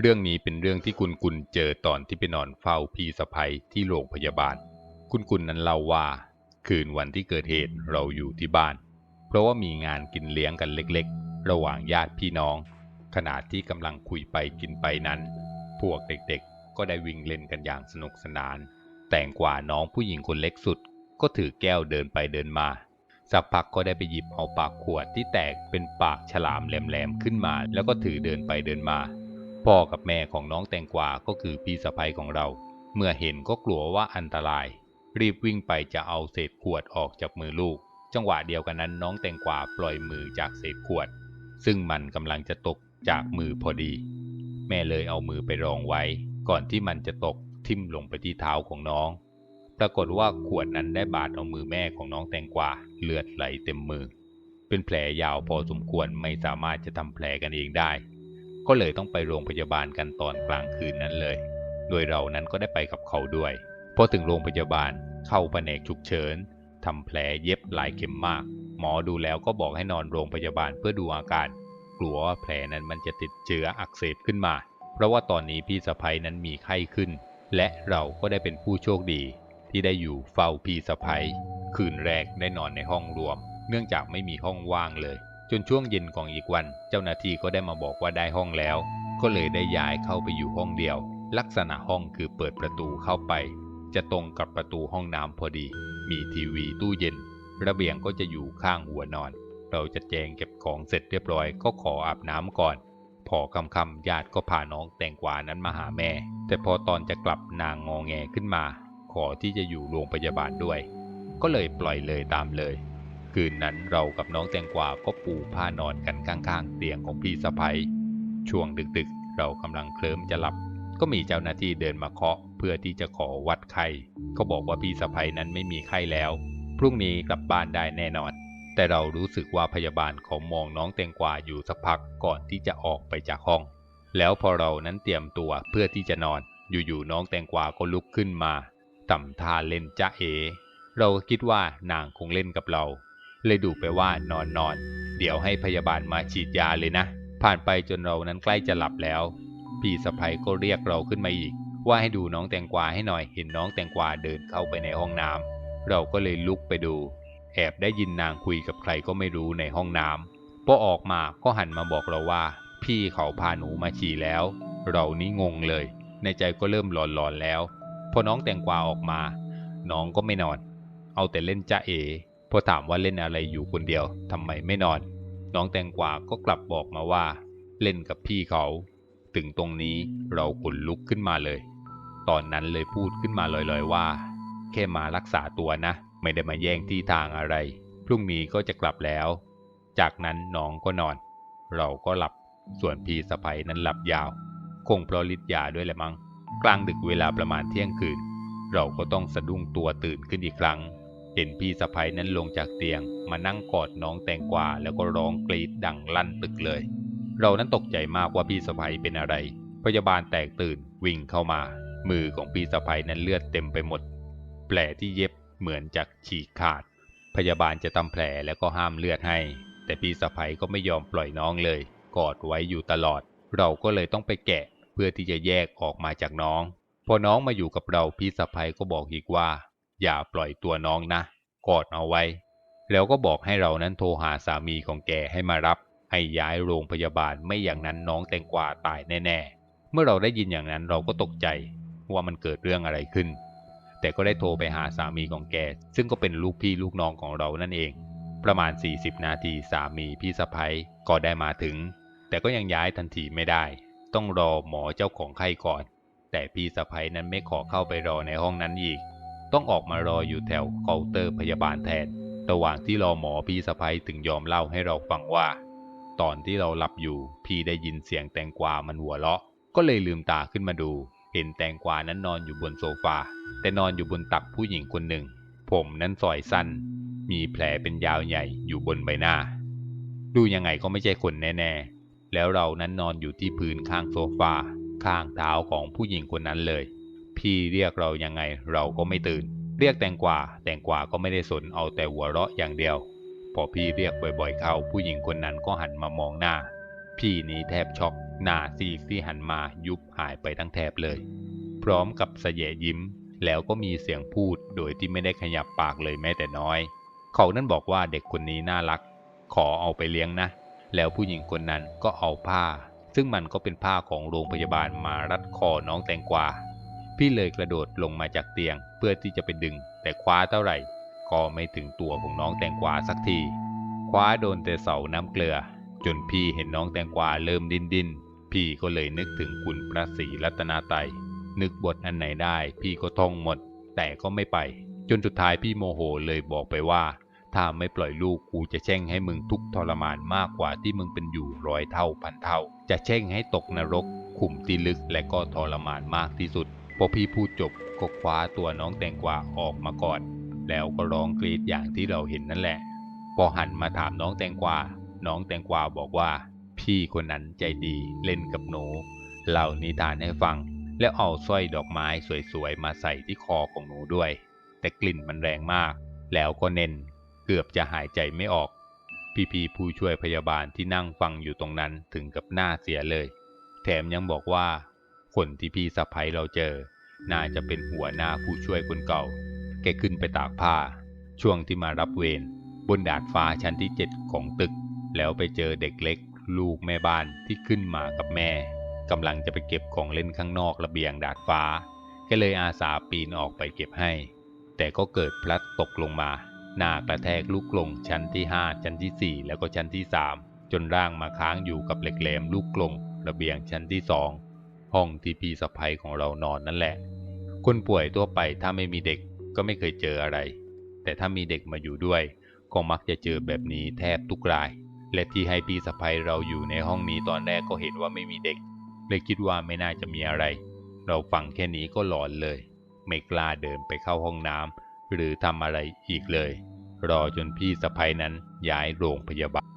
เรื่องนี้เป็นเรื่องที่กุนกุนเจอตอนที่ไปนอนเฝ้าพี่สะใภ้ที่โรงพยาบาลกุนกุนนั้นเล่าว่า คืนวันที่เกิดเหตุเราอยู่ที่บ้าน เพราะว่ามีงานกินเลี้ยงกันเล็กๆ ระหว่างญาติพี่น้อง ขณะที่กำลังคุยไปกินไปนั้น พวกเด็กๆ ก็ได้วิ่งเล่นกันอย่างสนุกสนาน แต่งกว่าน้องผู้หญิงคนเล็กสุด ก็ถือแก้วเดินไปเดินมา สักพักก็ได้ไปหยิบเอาปากขวดที่แตกเป็นปากฉลามแหลมๆขึ้นมา แล้วก็ถือเดินไปเดินมา พ่อกับแม่ของน้องแตงกวาก็คือพี่สะใภ้ของเรา เมื่อเห็นก็กลัวว่าอันตราย รีบวิ่งไปจะเอาเศษขวดออกจากมือลูก จังหวะเดียวกันนั้นน้องแตงกวาปล่อยมือจากเศษขวด ซึ่งมันกำลังจะตกจากมือพอดี แม่เลยเอามือไปรองไว้ ก่อนที่มันจะตกทิ่มลงไปที่เท้าของน้อง ปรากฏว่าขวดนั้นได้บาดเอามือแม่ของน้องแตงกวาเลือดไหลเต็มมือ เป็นแผลยาวพอสมควรไม่สามารถจะทำแผลกันเองได้ ก็เลยต้องไปโรงพยาบาลกันตอนกลางคืนนั้นเลย โดยเรานั้นก็ได้ไปกับเขาด้วย พอถึงโรงพยาบาลเข้าแผนกฉุกเฉินทำแผลเย็บหลายเข็มมาก หมอดูแล้วก็บอกให้นอนโรงพยาบาลเพื่อดูอาการ กลัวว่าแผลนั้นมันจะติดเชื้ออักเสบขึ้นมา เพราะว่าตอนนี้พี่สะพ้ยนั้นมีไข้ขึ้น และเราก็ได้เป็นผู้โชคดี ที่ได้อยู่เฝ้าพี่สะพ้ยคืนแรกได้นอนในห้องรวม เนื่องจากไม่มีห้องว่างเลย จนช่วงเย็นของอีกวัน เจ้าหน้าที่ก็ได้มาบอกว่าได้ห้องแล้ว ก็เลยได้ย้ายเข้าไปอยู่ห้องเดียว ลักษณะห้องคือเปิดประตูเข้าไป จะตรงกับประตูห้องน้ำพอดี มีทีวีตู้เย็น ระเบียงก็จะอยู่ข้างหัวนอน เราจะแจงเก็บของเสร็จเรียบร้อยก็ขออาบน้ำก่อน พอคำคำญาติก็พาน้องแตงกวานั้นมาหาแม่ แต่พอตอนจะกลับนางงอแงขึ้นมา ขอที่จะอยู่โรงพยาบาลด้วย ก็เลยปล่อยเลยตามเลย คืนนั้นเรากับน้องแตงกวาก็ปูผ้านอนกันข้างๆเตียงของพี่สะพ้ยช่วงดึกๆ เรากำลังเคลิ้มจะหลับ ก็มีเจ้าหน้าที่เดินมาเคาะ เพื่อที่จะขอวัดไข้เขาบอกว่าพี่สะพ้ยนั้นไม่มีไข้แล้ว พรุ่งนี้กลับบ้านได้แน่นอน แต่เรารู้สึกว่าพยาบาลเขามองน้องแตงกวาอยู่สักพักก่อนที่จะออกไปจากห้อง แล้วพอเรานั้นเตรียมตัวเพื่อที่จะนอน อยู่ๆน้องแตงกวาก็ลุกขึ้นมาต่ำท่าเล่นจ้าเอเราก็คิดว่านางคงเล่นกับเรา เลยดูไปว่านอนนอน เดี๋ยวให้พยาบาลมาฉีดยาเลยนะ ผ่านไปจนเรานั้นใกล้จะหลับแล้ว พี่สะพ้ยก็เรียกเราขึ้นมาอีก ว่าให้ดูน้องแตงกวาให้หน่อย เห็นน้องแตงกวาเดินเข้าไปในห้องน้ำเราก็เลยลุกไปดู แอบได้ยินนางคุยกับใครก็ไม่รู้ในห้องน้ำพอออกมาก็หันมาบอกเราว่า พี่เขาพาหนูมาฉี่แล้ว เรานี่งงเลย ในใจก็เริ่มหลอนๆแล้ว พอน้องแตงกวาออกมา น้องก็ไม่นอน เอาแต่เล่นจ้าเอ พอถามว่าเล่นอะไรอยู่คนเดียวทำไมไม่นอน น้องแตงกวาก็กลับบอกมาว่า เล่นกับพี่เขา ถึงตรงนี้เราขนลุกขึ้นมาเลย ตอนนั้นเลยพูดขึ้นมาลอยๆว่า แค่มารักษาตัวนะ ไม่ได้มาแย่งที่ทางอะไร พรุ่งนี้ก็จะกลับแล้ว จากนั้นน้องก็นอน เราก็หลับ ส่วนพี่สะใภ้นั้นหลับยาว คงเพราะฤทธิ์ยาด้วยแหละมั้ง กลางดึกเวลาประมาณเที่ยงคืน เราก็ต้องสะดุ้งตัวตื่นขึ้นอีกครั้ง เห็นพี่สะใภ้นั้นลงจากเตียง มานั่งกอดน้องแตงกวาแล้วก็ร้องกรีดดังลั่นตึกเลย เรานั้นตกใจมากว่าพี่สะใภ้เป็นอะไร พยาบาลแตกตื่นวิ่งเข้ามา มือของพี่สะใภ้นั้นเลือดเต็มไปหมด แผลที่เย็บเหมือนจะฉีกขาด พยาบาลจะทำแผลแล้วก็ห้ามเลือดให้ แต่พี่สะใภ้ก็ไม่ยอมปล่อยน้องเลย กอดไว้อยู่ตลอด เราก็เลยต้องไปแกะ เพื่อที่จะแยกออกมาจากน้อง พอน้องมาอยู่กับเราพี่สะใภ้ก็บอกอีกว่า อย่าปล่อยตัวน้องนะ กอดเอาไว้ แล้วก็บอกให้เรานั้นโทรหาสามีของแกให้มารับ ให้ย้ายโรงพยาบาลไม่อย่างนั้นน้องแตงกวาตายแน่ๆ เมื่อเราได้ยินอย่างนั้นเราก็ตกใจว่ามันเกิดเรื่องอะไรขึ้น แต่ก็ได้โทรไปหาสามีของแก ซึ่งก็เป็นลูกพี่ลูกน้องของเรานั่นเอง ประมาณ 40 นาทีสามีพี่สะพ้ยก็ได้มาถึง แต่ก็ยังย้ายทันทีไม่ได้ ต้องรอหมอเจ้าของไข้ก่อน แต่พี่สะพ้ยนั้นไม่ขอเข้าไปรอในห้องนั้นอีก ต้องออกมารออยู่แถวเคาน์เตอร์พยาบาลแทน ระหว่างที่รอหมอพี่สะพ้ยถึงยอมเล่าให้เราฟังว่า ตอนที่เราหลับอยู่ พี่ได้ยินเสียงแตงกวามันหัวเราะ ก็เลยลืมตาขึ้นมาดู เห็นแตงกวานั้นนอนอยู่บนโซฟา แต่นอนอยู่บนตักผู้หญิงคนหนึ่ง ผมนั้นซอยสั้น มีแผลเป็นยาวใหญ่อยู่บนใบหน้า ดูยังไงก็ไม่ใช่คนแน่ ๆ แล้วเรานั้นนอนอยู่ที่พื้นข้างโซฟา ข้างเท้าของผู้หญิงคนนั้นเลย พี่เรียกเรายังไงเราก็ไม่ตื่น เรียกแตงกวาแตงกวาก็ไม่ได้สนเอาแต่หัวเราะอย่างเดียว พอพี่เรียกบ่อยๆ เข้า ผู้หญิงคนนั้นก็หันมามองหน้า พี่นี้แทบช็อกหน้าซีกที่หันมายุบหายไปทั้งแถบเลย พร้อมกับเสยยิ้ม แล้วก็มีเสียงพูดโดยที่ไม่ได้ขยับปากเลยแม้แต่น้อย เขานั่นบอกว่าเด็กคนนี้น่ารัก ขอเอาไปเลี้ยงนะ แล้วผู้หญิงคนนั้นก็เอาผ้า ซึ่งมันก็เป็นผ้าของโรงพยาบาลมารัดคอน้องแตงกวา พี่เลยกระโดดลงมาจากเตียงเพื่อที่จะไปดึง แต่คว้าเท่าไหร่ ก็ไม่ถึงตัวของน้องแตงกวาสักที คว้าโดนแต่เสาน้ำเกลือ จนพี่เห็นน้องแตงกวาเริ่มดิ้นดิ้นพี่ก็เลยนึกถึงคุณพระศรีรัตนาไตนึกบทอันไหนได้ พี่ก็ท่องหมด แต่ก็ไม่ไป จนสุดท้ายพี่โมโหเลยบอกไปว่า ถ้าไม่ปล่อยลูกกูจะแช่งให้มึงทุกทรมานมากกว่าที่มึงเป็นอยู่ร้อยเท่าพันเท่า จะแช่งให้ตกนรก ขุมที่ลึกและก็ทรมานมากที่สุด พอพี่พูดจบก็คว้าตัวน้องแตงกวาออกมากอนแล้วก็ร้องกรีดอย่างที่เราเห็นนั่นแหละ พอหันมาถามน้องแตงกวา น้องแตงกวาบอกว่า พี่คนนั้นใจดีเล่นกับหนู เล่านิทานให้ฟัง แล้วเอาสร้อยดอกไม้สวยๆมาใส่ที่คอของหนูด้วย แต่กลิ่นมันแรงมาก แล้วก็เน้น เกือบจะหายใจไม่ออก พี่ๆผู้ช่วยพยาบาลที่นั่งฟังอยู่ตรงนั้นถึงกับหน้าเสียเลย แถมยังบอกว่า คนที่พี่สะพ้ยเราเจอ น่าจะเป็นหัวหน้าผู้ช่วยคนเก่า แกขึ้นไปตากผ้า ช่วงที่มารับเวรบนดาดฟ้าชั้นที่เจ็ดของตึก แล้วไปเจอเด็กเล็ก ลูกแม่บ้านที่ขึ้นมากับแม่กำลังจะไปเก็บของเล่นข้างนอกระเบียงดาดฟ้าแกเลยอาสาปีนออกไปเก็บให้ แต่ก็เกิดพลัดตกลงมา หน้ากระแทกลูกกลงชั้นที่5ชั้นที่4แล้วก็ชั้นที่3จนร่างมาค้างอยู่กับเหล็กแหลมลูกกลงระเบียงชั้นที่2 ห้องที่พี่สะพ้ยของเรานอนนั่นแหละ คนป่วยทั่วไปถ้าไม่มีเด็กก็ไม่เคยเจออะไร แต่ถ้ามีเด็กมาอยู่ด้วย ก็มักจะเจอแบบนี้แทบทุกราย และที่ให้พี่สะพ้ยเราอยู่ในห้องนี้ตอนแรกก็เห็นว่าไม่มีเด็ก เลยคิดว่าไม่น่าจะมีอะไร เราฟังแค่นี้ก็หลอนเลย ไม่กล้าเดินไปเข้าห้องน้ำหรือทำอะไรอีกเลย รอจนพี่สะพ้ยนั้นย้ายโรงพยาบาล